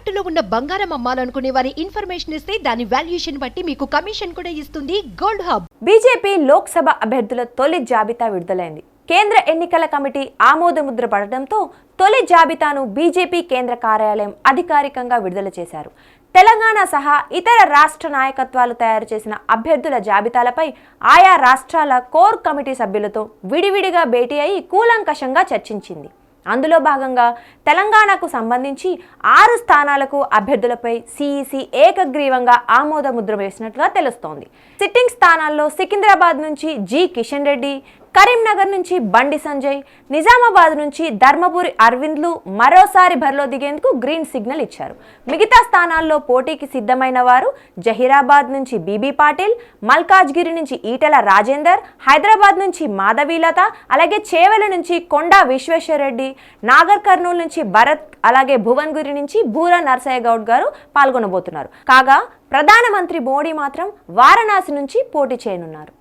తాకట్టులో ఉన్న బంగారం అమ్మాలనుకునే వారి ఇన్ఫర్మేషన్ ఇస్తే దాని వాల్యుయేషన్ బట్టి మీకు కమిషన్ కూడా ఇస్తుంది గోల్డ్ హబ్. బీజేపీ లోక్సభ అభ్యర్థుల తొలి జాబితా విడుదలైంది. కేంద్ర ఎన్నికల కమిటీ ఆమోదముద్ర పడడంతో తొలి జాబితాను బీజేపీ కేంద్ర కార్యాలయం అధికారికంగా విడుదల చేశారు. తెలంగాణ సహా ఇతర రాష్ట్ర నాయకత్వాలు తయారు చేసిన అభ్యర్థుల జాబితాలపై ఆయా రాష్ట్రాల కోర్ కమిటీ సభ్యులతో విడివిడిగా భేటీ అయి కూలంకషంగా చర్చించింది. అందులో భాగంగా తెలంగాణకు సంబంధించి ఆరు స్థానాలకు అభ్యర్థులపై సిఈసి ఏకగ్రీవంగా ఆమోద ముద్ర వేసినట్లుగా తెలుస్తోంది. సిట్టింగ్ స్థానాల్లో సికింద్రాబాద్ నుంచి జి కిషన్ రెడ్డి కరీంనగర్ నుంచి బండి సంజయ్ నిజామాబాద్ నుంచి ధర్మపురి అరవింద్లు మరోసారి బరిలో దిగేందుకు గ్రీన్ సిగ్నల్ ఇచ్చారు. మిగతా స్థానాల్లో పోటీకి సిద్ధమైన వారు జహీరాబాద్ నుంచి బీబీ పాటిల్ మల్కాజ్గిరి నుంచి ఈటెల రాజేందర్ హైదరాబాద్ నుంచి మాధవీలత అలాగే చేవెల నుంచి కొండా విశ్వేశ్వరరెడ్డి నాగర్ కర్నూలు నుంచి భరత్ అలాగే భువన్గిరి నుంచి బూరా నర్సయ్య గౌడ్ గారు పాల్గొనబోతున్నారు. కాగా ప్రధానమంత్రి మోడీ మాత్రం వారణాసి నుంచి పోటీ చేయనున్నారు.